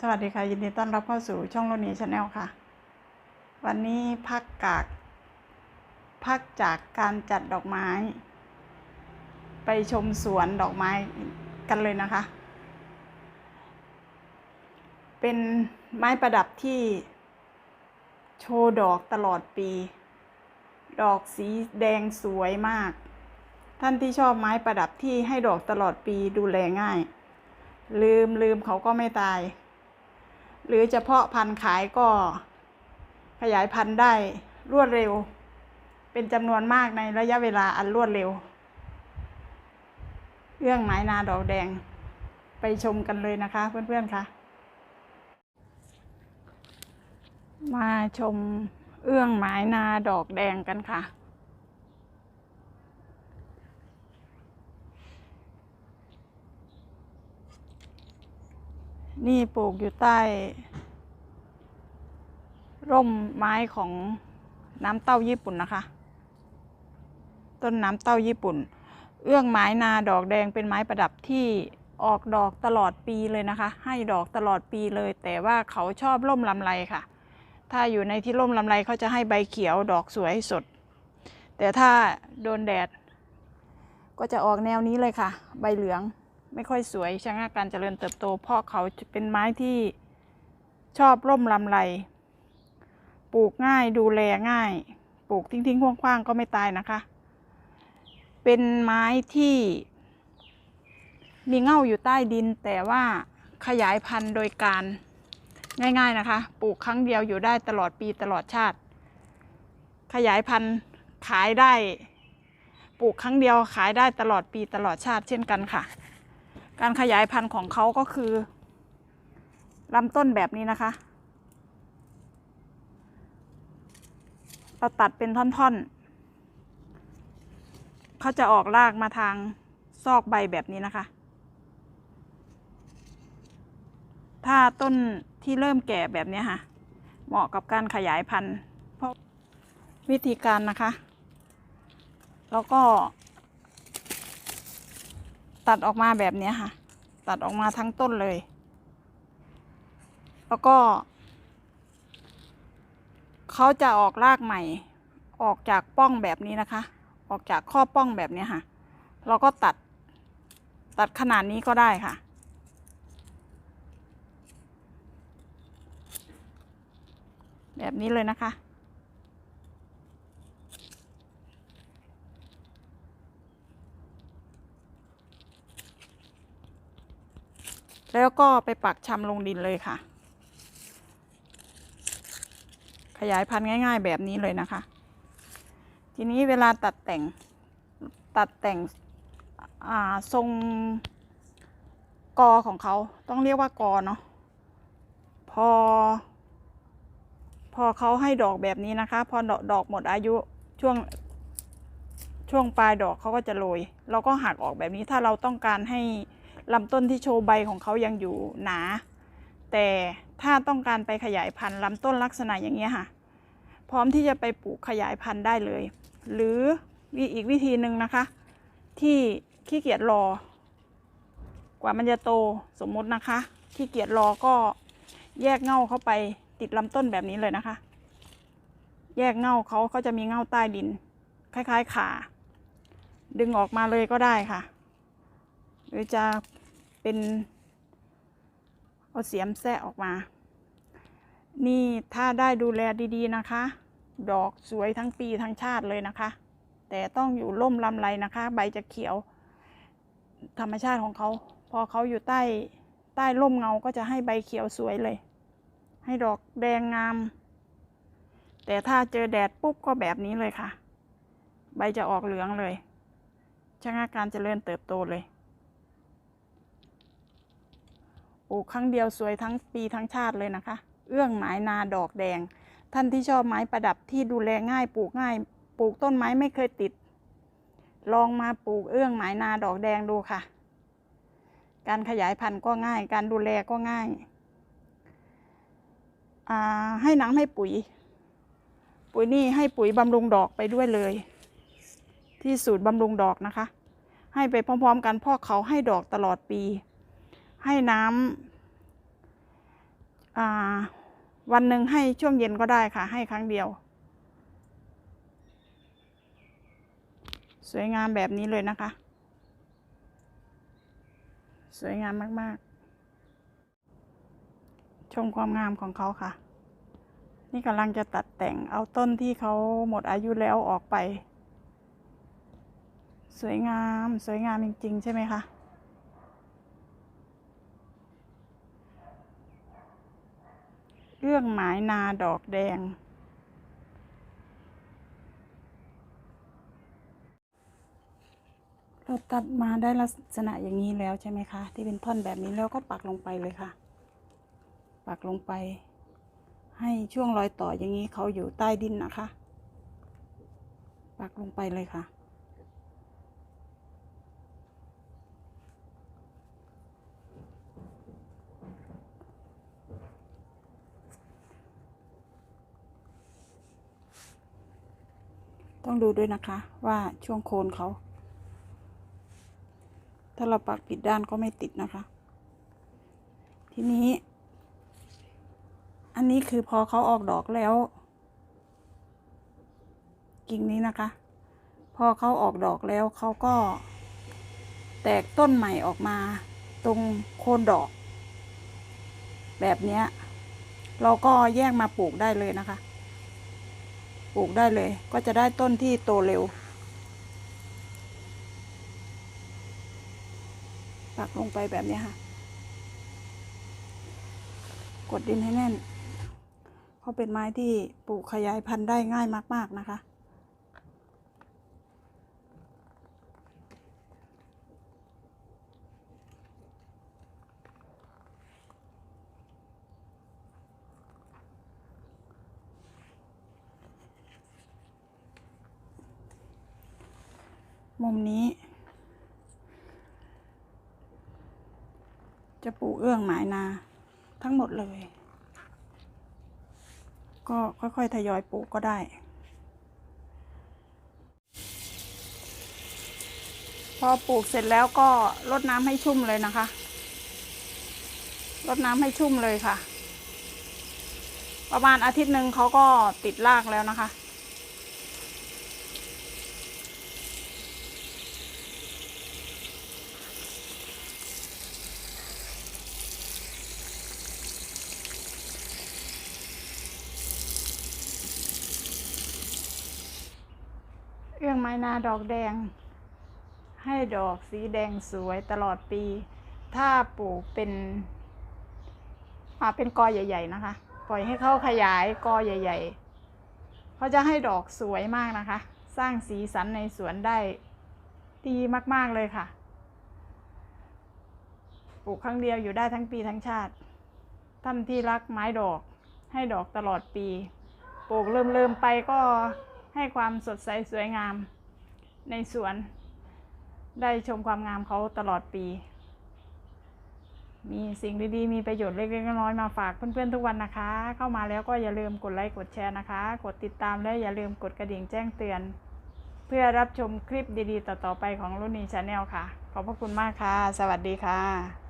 สวัสดีค่ะ ยินดีต้อนรับเข้าสู่ช่องโลนีชาแนลค่ะ วันนี้พักกาก พักจากการจัดดอกไม้ ไปชมสวนดอกไม้กันเลยนะคะ เป็นไม้ประดับที่โชว์ดอกตลอดปี ดอกสีแดงสวยมาก ท่านที่ชอบไม้ประดับที่ให้ดอกตลอดปีดูแลง่าย ลืมลืมเขาก็ไม่ตาย หรือจะเพาะพันธุ์ขายก็ขยายพันธุ์ได้รวดเร็ว เป็นจำนวนมากในระยะเวลาอันรวดเร็ว เรื่องไม้นาดอกแดงไปชมกันเลยนะคะ เพื่อนๆคะมาชมเอื้องไม้นาดอกแดงกันค่ะ นี่ปลูกอยู่ใต้ ร่มไม้ของน้ำเต้าญี่ปุ่นนะคะ ต้นน้ำเต้าญี่ปุ่น เอื้องไม้นาดอกแดงเป็นไม้ประดับที่ออกดอกตลอดปีเลยนะคะ ให้ดอกตลอดปีเลย แต่ว่าเขาชอบร่มลำไรค่ะ ถ้าอยู่ในที่ร่มลำไรเขาจะให้ใบเขียวดอกสวยสด แต่ถ้าโดนแดด ก็จะออกแนวนี้เลยค่ะ ใบเหลือง ไม่ค่อยสวยชะงักการเจริญเติบโต เพราะเขาเป็นไม้ที่ชอบร่มลำไร ปลูกง่ายดูแลง่าย ปลูกทิ้งๆคว้างๆก็ไม่ตายนะคะ เป็นไม้ที่ มีเง่าอยู่ใต้ดิน แต่ว่าขยายพันธุ์โดยการง่าย ๆนะคะ ปลูกครั้งเดียวอยู่ได้ตลอดปีตลอดชาติ ขยายพันธุ์ขายได้ ปลูกครั้งเดียวขายได้ตลอดปีตลอดชาติเช่นกันค่ะ การขยายพันธุ์ของเขาก็คือลำต้นแบบนี้นะคะ เราตัดเป็นท่อนๆ เขาจะออกรากมาทางซอกใบแบบนี้นะคะ ถ้าต้นที่เริ่มแก่แบบนี้ค่ะ เหมาะกับการขยายพันธุ์ เพราะวิธีการนะคะ แล้วก็ ตัดออกมาแบบนี้ค่ะ ตัดออกมาทั้งต้นเลย แล้วก็เขาจะออกรากใหม่ ออกจากป้องแบบนี้นะคะ ออกจากข้อป้องแบบนี้ค่ะ เราก็ตัดตัดขนาดนี้ก็ได้ค่ะ แบบนี้เลยนะคะ แล้วก็ไปปักชำลงดินเลยค่ะ ขยายพันธุ์ง่าย ๆ แบบนี้เลยนะคะ ทีนี้เวลาตัดแต่งตัดแต่งทรงกอของเขาต้องเรียกว่ากอเนาะพอ พอเขาให้ดอกแบบนี้นะคะ พอดอกดอกหมดอายุช่วงช่วงปลายดอกเขาก็จะโรยเราก็หักออกแบบนี้ถ้าเราต้องการให้ ลำต้นที่โชว์ใบของเขายังอยู่หนา แต่ถ้าต้องการไปขยายพันธุ์ลำต้นลักษณะอย่างเงี้ยค่ะ พร้อมที่จะไปปลูกขยายพันธุ์ได้เลย หรือมีอีกวิธีหนึ่งนะคะ ที่ขี้เกียจรอ กว่ามันจะโตสมมตินะคะขี้เกียจรอก็แยกเง่าเข้าไปติดลำต้นแบบนี้เลยนะคะ แยกเง่าเขาเขาจะมีเง่าใต้ดิน คล้ายๆขา ดึงออกมาเลยก็ได้ค่ะ หรือจะ เป็นเอาเสียมแซะออกมา นี่ถ้าได้ดูแลดีๆนะคะ ดอกสวยทั้งปีทั้งชาติเลยนะคะ แต่ต้องอยู่ร่มลำไรนะคะ ใบจะเขียว ธรรมชาติของเขา พอเขาอยู่ใต้ใต้ร่มเงาก็จะให้ใบเขียวสวยเลย ให้ดอกแดงงาม แต่ถ้าเจอแดดปุ๊บก็แบบนี้เลยค่ะ ใบจะออกเหลืองเลยชะงักการเจริญเติบโตเลย ปลูกครั้งเดียวสวยทั้งปีทั้งชาติเลยนะคะ เอื้องไม้นาดอกแดง ท่านที่ชอบไม้ประดับที่ดูแลง่ายปลูกง่าย ปลูกต้นไม้ไม่เคยติด ลองมาปลูกเอื้องไม้นาดอกแดงดูค่ะ การขยายพันธุ์ก็ง่าย การดูแลก็ง่ายาให้น้ำให้ปุ๋ย ปุ๋ยนี่ให้ปุ๋ยบำรุงดอกไปด้วยเลย ที่สูตรบำรุงดอกนะคะ ให้ไปพร้อมๆกันพราะเขาให้ดอกตลอดปี ให้น้อ่าวันหนึ่งให้ช่วงเย็นก็ได้ค่ะ ให้ครั้งเดียว สวยงามแบบนี้เลยนะคะ สวยงามมาก ๆ ชมความงามของเขาค่ะ นี่กำลังจะตัดแต่งเอาต้นที่เขาหมดอายุแล้วออกไป สวยงาม สวยงามจริง ๆ ใช่ไหมคะ รื่องหมายนาดอกแดง เราตัดมาได้ลักษณะอย่างนี้แล้วใช่ไหมคะ ที่เป็นท่อนแบบนี้แล้วก็ปักลงไปเลยค่ะ ปักลงไป ให้ช่วงรอยต่ออย่างนี้เขาอยู่ใต้ดินนะคะ ปักลงไปเลยค่ะ ต้องดูด้วยนะคะว่าช่วงโคนเขา ถ้าเราปักผิดด้านก็ไม่ติดนะคะ ทีนี้ อันนี้คือพอเขาออกดอกแล้ว กิ่งนี้นะคะ พอเขาออกดอกแล้วเขาก็ แตกต้นใหม่ออกมาตรงโคนดอก แบบนี้เราก็แยกมาปลูกได้เลยนะคะ ลูกได้เลย ก็จะได้ต้นที่โตเร็ว ปักลงไปแบบนี้ค่ะ กดดินให้แน่น เพราะเป็นไม้ที่ปลูกขยายพันธุ์ได้ง่ายมาก ๆ นะคะ มุมนี้ จะปลูกเอื้องหมายนา ทั้งหมดเลย ก็ค่อยๆทยอยปลูกก็ได้พอปลูกเสร็จแล้วก็รดน้ำให้ชุ่มเลยนะคะ รดน้ำให้ชุ่มเลยค่ะ ประมาณอาทิตย์หนึ่งเขาก็ติดรากแล้วนะคะ ไม้นาดอกแดง ให้ดอกสีแดงสวยตลอดปี ถ้าปลูกเป็นอ่าเป็นกอใหญ่ ๆ นะคะ ปล่อยให้เขาขยายกอใหญ่ ๆเขาจะให้ดอกสวยมากนะคะ สร้างสีสันในสวนได้ดีมากๆเลยค่ะ ปลูกครั้งเดียวอยู่ได้ทั้งปีทั้งชาติ ท่านที่รักไม้ดอกให้ดอกตลอดปี ปลูกเริ่มๆไปก็ ให้ความสดใสสวยงามในสวน ได้ชมความงามเขาตลอดปี มีสิ่งดีๆ มีประโยชน์เล็กๆน้อยๆมาฝากเพื่อนๆทุกวันนะคะ เข้ามาแล้วก็อย่าลืมกดไลค์กดแชร์นะคะ กดติดตามและอย่าลืมกดกระดิ่งแจ้งเตือน เพื่อรับชมคลิปดีๆ ต่อๆไปของรุ่นนี้ชาแนลค่ะ ขอบพระคุณมากค่ะ สวัสดีค่ะ